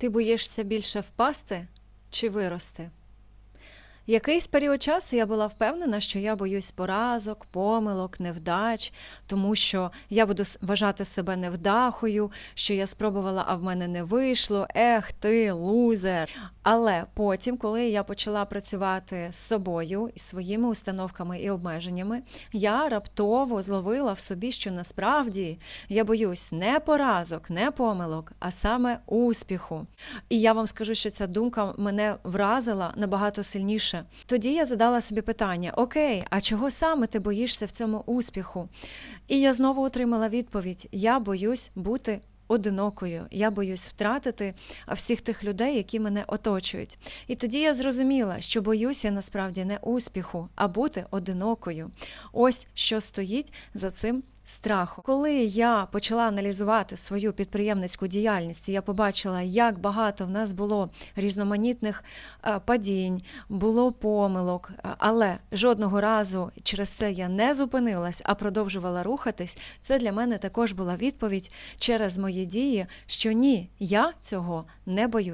Ти боїшся більше впасти чи вирости? Якийсь період часу я була впевнена, що я боюсь поразок, помилок, невдач, тому що я буду вважати себе невдахою, що я спробувала, а в мене не вийшло. Ех, ти лузер. Але потім, коли я почала працювати з собою і своїми установками і обмеженнями, я раптово зловила в собі, що насправді я боюсь не поразок, не помилок, а саме успіху. І я вам скажу, що ця думка мене вразила набагато сильніше. Тоді я задала собі питання: Окей, а чого саме ти боїшся в цьому успіху? І я знову отримала відповідь: я боюсь бути. Одинокою, я боюсь втратити всіх тих людей, які мене оточують. І тоді я зрозуміла, що боюся насправді не успіху, а бути одинокою. Ось що стоїть за цим страхом. Коли я почала аналізувати свою підприємницьку діяльність, я побачила, як багато в нас було різноманітних е, падінь, було помилок, е, але жодного разу через це я не зупинилась, а продовжувала рухатись. Це для мене також була відповідь через мої дії, що ні, я цього не боюсь.